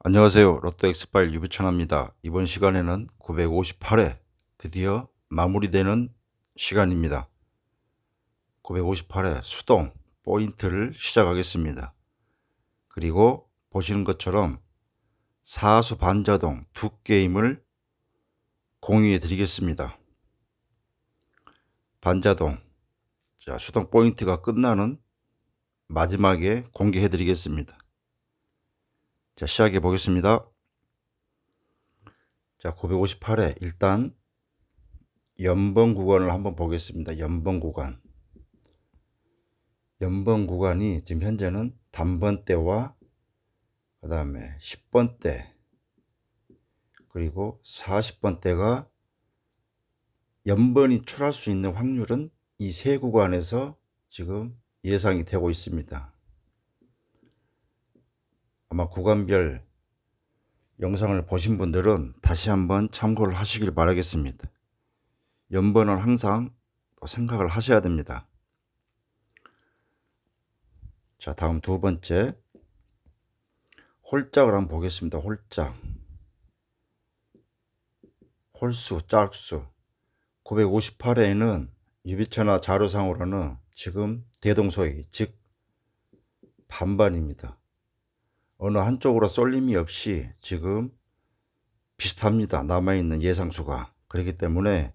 안녕하세요. 로또 엑스파일 유비천합니다. 이번 시간에는 958회 드디어 마무리되는 시간입니다. 958회 수동 포인트를 시작하겠습니다. 그리고 보시는 것처럼 사수 반자동 두 게임을 공유해 드리겠습니다. 반자동 자 수동 포인트가 끝나는 마지막에 공개해 드리겠습니다. 자, 시작해 보겠습니다. 자, 958회 일단 연번 구간을 한번 보겠습니다. 연번 구간. 연번 구간이 지금 현재는 단번대와 그 다음에 10번대 그리고 40번대가 연번이 출할 수 있는 확률은 이 세 구간에서 지금 예상이 되고 있습니다. 아마 구간별 영상을 보신 분들은 다시 한번 참고를 하시길 바라겠습니다. 연번은 항상 생각을 하셔야 됩니다. 자, 다음 두 번째. 홀짝을 한번 보겠습니다. 홀짝. 홀수, 짝수. 958회에는 유비처나 자료상으로는 지금 대동소이, 즉 반반입니다. 어느 한쪽으로 쏠림이 없이 지금 비슷합니다. 남아있는 예상수가. 그렇기 때문에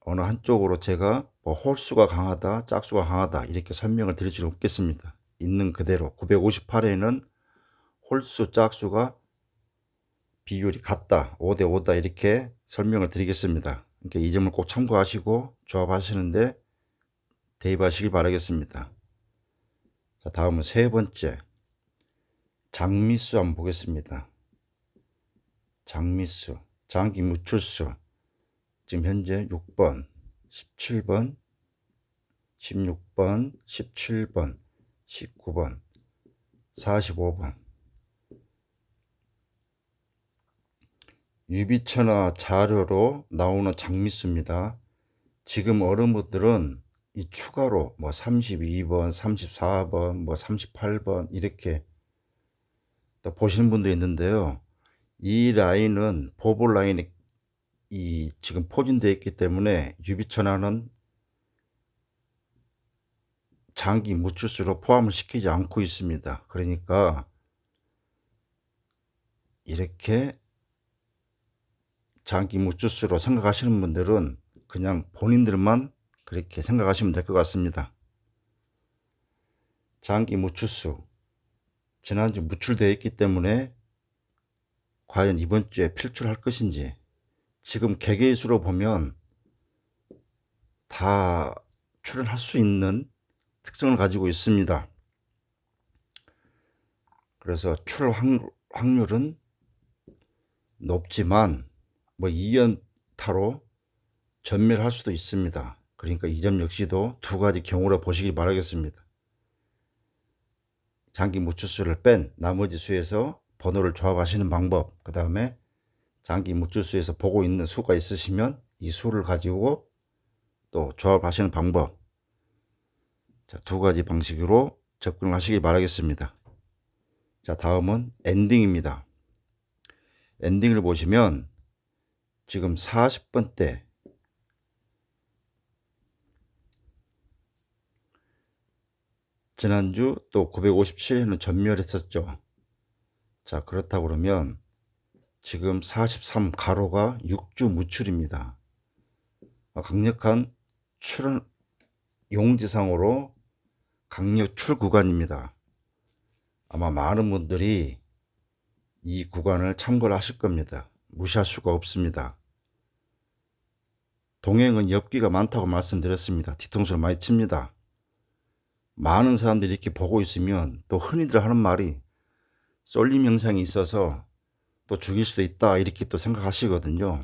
어느 한쪽으로 제가 뭐 홀수가 강하다, 짝수가 강하다 이렇게 설명을 드릴 수 없겠습니다. 있는 그대로 958회는 홀수, 짝수가 비율이 같다, 5대 5다 이렇게 설명을 드리겠습니다. 그러니까 이 점을 꼭 참고하시고 조합하시는데 대입하시길 바라겠습니다. 자, 다음은 세 번째. 장미수 한번 보겠습니다. 장미수, 장기 무출수. 지금 현재 6번, 17번, 16번, 17번, 19번, 45번. 유비천화 자료로 나오는 장미수입니다. 지금 어른분들은 이 추가로 뭐 32번, 34번, 뭐 38번 이렇게 또 보시는 분도 있는데요. 이 라인은 보볼 라인이 이 지금 포진되어 있기 때문에 유비천화는 장기 무추수로 포함을 시키지 않고 있습니다. 그러니까 이렇게 장기 무추수로 생각하시는 분들은 그냥 본인들만 그렇게 생각하시면 될 것 같습니다. 장기 무추수 지난주 무출되어 있기 때문에 과연 이번 주에 필출할 것인지 지금 개개의 수로 보면 다 출연할 수 있는 특성을 가지고 있습니다. 그래서 출 확률은 높지만 뭐 2연타로 전멸할 수도 있습니다. 그러니까 이 점 역시도 두 가지 경우로 보시기 바라겠습니다. 장기 무추수를 뺀 나머지 수에서 번호를 조합하시는 방법, 그 다음에 장기 무추수에서 보고 있는 수가 있으시면 이 수를 가지고 또 조합하시는 방법. 자, 두 가지 방식으로 접근을 하시기 바라겠습니다. 자, 다음은 엔딩입니다. 엔딩을 보시면 지금 40번대 지난주 또 957회는 전멸했었죠. 자, 그렇다 그러면 지금 43 가로가 6주 무출입니다. 강력한 출은 용지상으로 강력 출 구간입니다. 아마 많은 분들이 이 구간을 참고를 하실 겁니다. 무시할 수가 없습니다. 동행은 엽기가 많다고 말씀드렸습니다. 뒤통수를 많이 칩니다. 많은 사람들이 이렇게 보고 있으면 또 흔히들 하는 말이 쏠림 현상이 있어서 또 죽일 수도 있다 이렇게 또 생각하시거든요.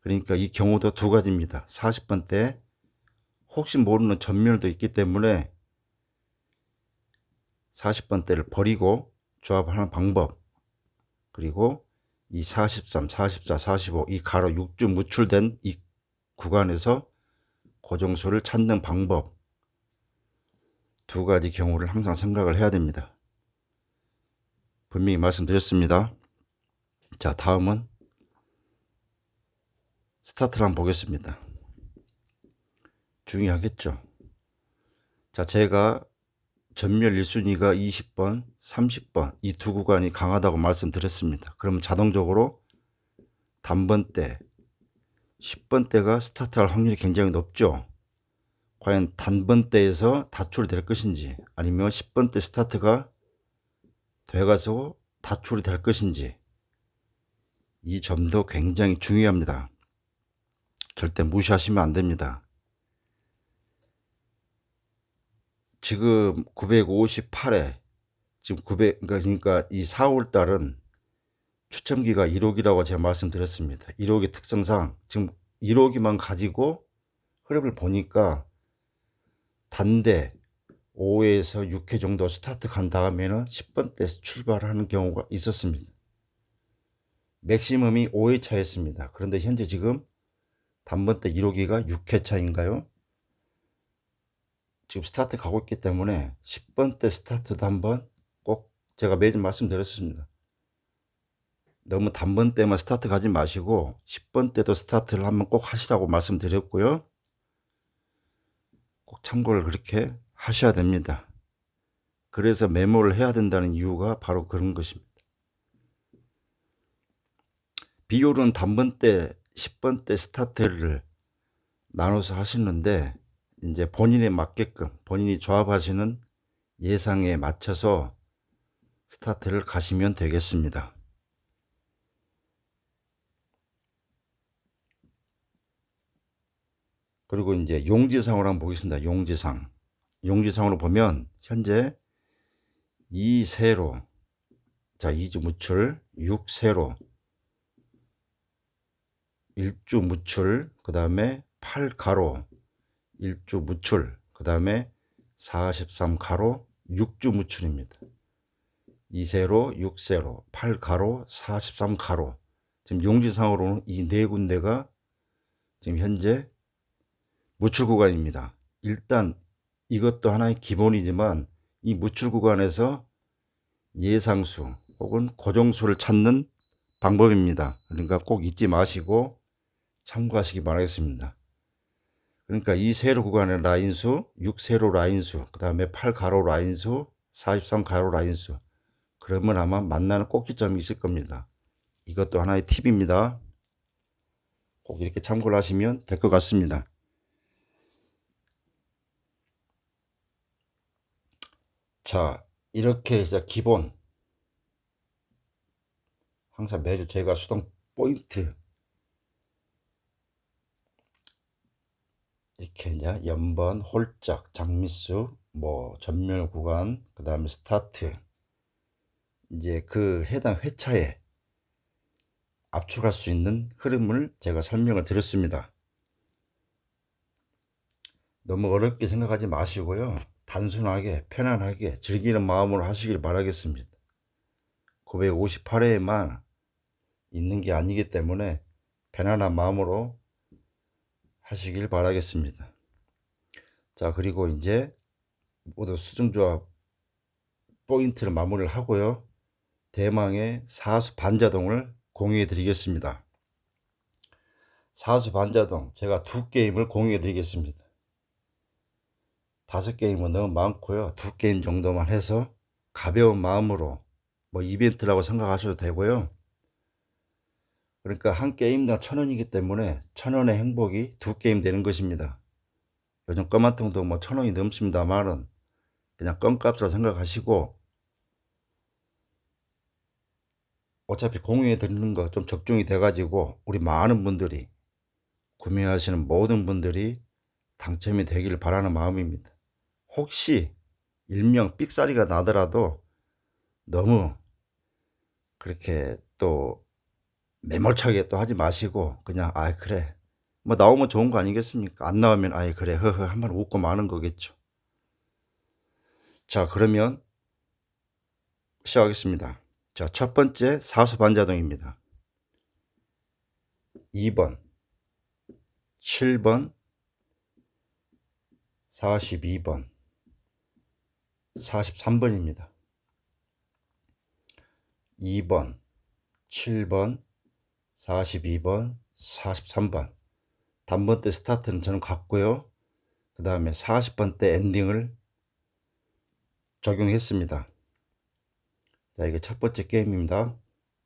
그러니까 이 경우도 두 가지입니다. 40번 때 혹시 모르는 전멸도 있기 때문에 40번 때를 버리고 조합하는 방법 그리고 이 43, 44, 45 이 가로 6주 무출된 이 구간에서 고정수를 찾는 방법 두 가지 경우를 항상 생각을 해야 됩니다. 분명히 말씀드렸습니다. 자, 다음은 스타트를 한번 보겠습니다. 중요하겠죠. 자, 제가 전멸 1순위가 20번, 30번 이 두 구간이 강하다고 말씀드렸습니다. 그러면 자동적으로 단번대, 10번대가 스타트할 확률이 굉장히 높죠. 과연 단번대에서 다출이 될 것인지 아니면 10번대 스타트가 돼가서 다출이 될 것인지 이 점도 굉장히 중요합니다. 절대 무시하시면 안 됩니다. 지금 958회 지금 900 그러니까 이 4월 달은 추첨기가 1호기라고 제가 말씀드렸습니다. 1호기 특성상 지금 1호기만 가지고 흐름을 보니까 단대 5회에서 6회 정도 스타트 간 다음에는 10번대 출발하는 경우가 있었습니다. 맥시멈이 5회 차였습니다. 그런데 현재 지금 단번대 1호기가 6회 차인가요? 지금 스타트 가고 있기 때문에 10번대 스타트도 한번 꼭 제가 매일 말씀드렸습니다. 너무 단번대만 스타트 가지 마시고 10번대도 스타트를 한번 꼭 하시라고 말씀드렸고요. 꼭 참고를 그렇게 하셔야 됩니다. 그래서 메모를 해야 된다는 이유가 바로 그런 것입니다. 비율은 단번대, 10번대 스타트를 나눠서 하시는데 이제 본인에 맞게끔 본인이 조합하시는 예상에 맞춰서 스타트를 가시면 되겠습니다. 그리고 이제 용지상으로 한번 보겠습니다. 용지상. 용지상으로 보면 현재 2세로 자 2주 무출 6세로 1주 무출 그 다음에 8가로 1주 무출 그 다음에 43가로 6주 무출입니다. 2세로 6세로 8가로 43가로 지금 용지상으로는 이 네 군데가 지금 현재 무출 구간입니다. 일단 이것도 하나의 기본이지만 이 무출 구간에서 예상수 혹은 고정수를 찾는 방법입니다. 그러니까 꼭 잊지 마시고 참고하시기 바라겠습니다. 그러니까 이 세로 구간의 라인수, 6세로 라인수, 그 다음에 8가로 라인수, 43가로 라인수. 그러면 아마 만나는 꼭지점이 있을 겁니다. 이것도 하나의 팁입니다. 꼭 이렇게 참고를 하시면 될 것 같습니다. 자, 이렇게 해서 기본 항상 매주 제가 수동 포인트 이렇게 이제 연번, 홀짝, 장미수, 뭐 전멸 구간, 그 다음에 스타트 이제 그 해당 회차에 압축할 수 있는 흐름을 제가 설명을 드렸습니다. 너무 어렵게 생각하지 마시고요. 단순하게 편안하게 즐기는 마음으로 하시길 바라겠습니다. 958회에만 있는 게 아니기 때문에 편안한 마음으로 하시길 바라겠습니다. 자, 그리고 이제 모두 수중조합 포인트를 마무리를 하고요. 대망의 사수 반자동을 공유해 드리겠습니다. 사수 반자동 제가 두 게임을 공유해 드리겠습니다. 다섯 게임은 너무 많고요. 두 게임 정도만 해서 가벼운 마음으로 뭐 이벤트라고 생각하셔도 되고요. 그러니까 한 게임당 천 원이기 때문에 천 원의 행복이 두 게임 되는 것입니다. 요즘 껌 한 통도 뭐 천 원이 넘습니다만은 그냥 껌값으로 생각하시고 어차피 공유해 드리는 거 좀 적중이 돼가지고 우리 많은 분들이 구매하시는 모든 분들이 당첨이 되기를 바라는 마음입니다. 혹시 일명 삑사리가 나더라도 너무 그렇게 또 매몰차게 또 하지 마시고 그냥 아 그래 뭐 나오면 좋은 거 아니겠습니까? 안 나오면 아이 그래 허허 한번 웃고 마는 거겠죠. 자 그러면 시작하겠습니다. 자 첫 번째 사수 반자동입니다. 2번 7번 42번 43번입니다. 2번, 7번, 42번, 43번. 단번 때 스타트는 저는 갔고요. 그 다음에 40번 때 엔딩을 적용했습니다. 자, 이게 첫 번째 게임입니다.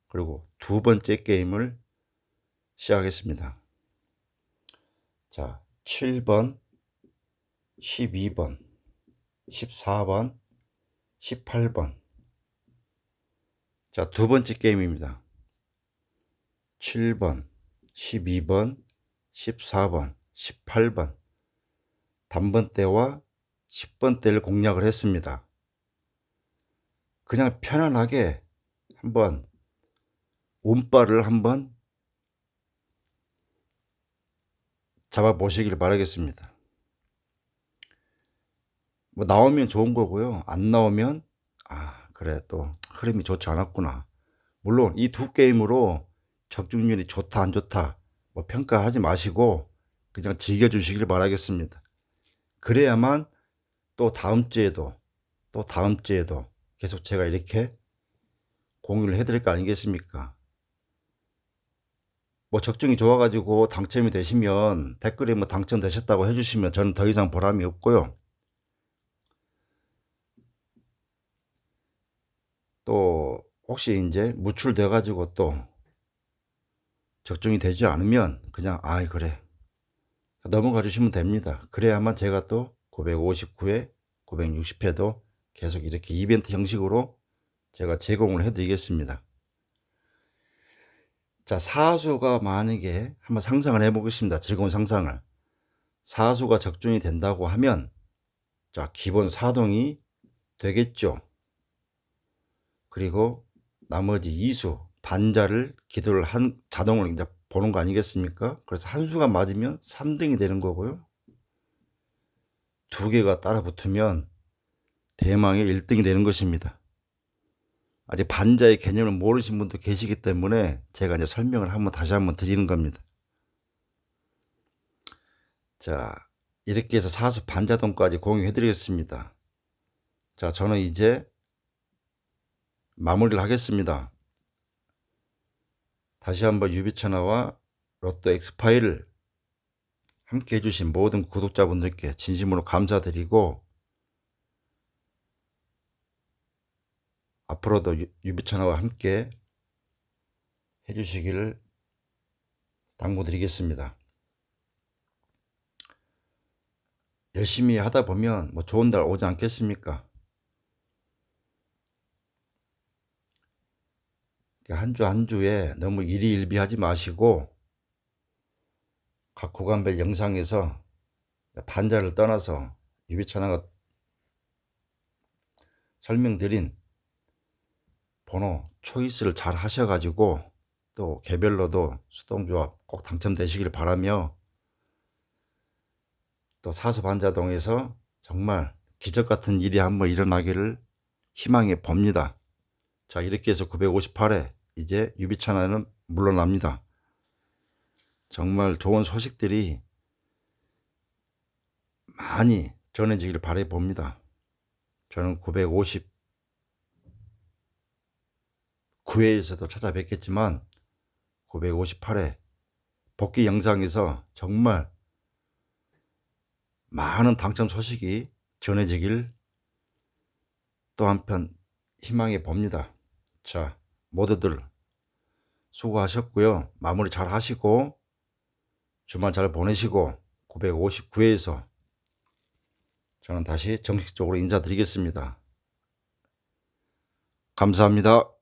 그리고 두 번째 게임을 시작하겠습니다. 자, 7번, 12번, 14번, 18번. 자, 두 번째 게임입니다. 7번, 12번, 14번, 18번. 단번대와 10번대를 공략을 했습니다. 그냥 편안하게 한번 운빨을 한번 잡아보시길 바라겠습니다. 뭐 나오면 좋은 거고요. 안 나오면 아 그래 또 흐름이 좋지 않았구나. 물론 이 두 게임으로 적중률이 좋다 안 좋다 뭐 평가하지 마시고 그냥 즐겨주시길 바라겠습니다. 그래야만 또 다음 주에도 또 다음 주에도 계속 제가 이렇게 공유를 해드릴 거 아니겠습니까? 뭐 적중이 좋아가지고 당첨이 되시면 댓글에 뭐 당첨되셨다고 해주시면 저는 더 이상 보람이 없고요. 또 혹시 이제 무출돼 가지고 또 적중이 되지 않으면 그냥 아이 그래 넘어가 주시면 됩니다. 그래야만 제가 또 959회, 960회도 계속 이렇게 이벤트 형식으로 제가 제공을 해드리겠습니다. 자, 사수가 만약에 한번 상상을 해보겠습니다. 즐거운 상상을. 사수가 적중이 된다고 하면, 자, 기본 사동이 되겠죠. 그리고 나머지 이수, 반자를 기도를 한 자동으로 이제 보는 거 아니겠습니까? 그래서 한 수가 맞으면 3등이 되는 거고요. 두 개가 따라 붙으면 대망의 1등이 되는 것입니다. 아직 반자의 개념을 모르신 분도 계시기 때문에 제가 이제 설명을 한번 다시 한번 드리는 겁니다. 자, 이렇게 해서 사수 반자동까지 공유해 드리겠습니다. 자, 저는 이제 마무리를 하겠습니다. 다시 한번 유비천하와 로또 엑스파일을 함께 해주신 모든 구독자분들께 진심으로 감사드리고 앞으로도 유비천하와 함께 해주시기를 당부드리겠습니다. 열심히 하다 보면 뭐 좋은 날 오지 않겠습니까? 한주한 주에 너무 일희일비하지 마시고 각 구간별 영상에서 반자를 떠나서 유비천하가 설명드린 번호 초이스를 잘 하셔가지고 또 개별로도 수동조합 꼭 당첨되시길 바라며 또 사수반자동에서 정말 기적 같은 일이 한번 일어나기를 희망해 봅니다. 자, 이렇게 해서 958회 이제 유비천하는 물러납니다. 정말 좋은 소식들이 많이 전해지기를 바래 봅니다. 저는 959회에서도 찾아뵙겠지만 958회 복귀 영상에서 정말 많은 당첨 소식이 전해지길 또 한편 희망해 봅니다. 자, 모두들 수고하셨고요. 마무리 잘 하시고 주말 잘 보내시고 959회에서 저는 다시 정식적으로 인사드리겠습니다. 감사합니다.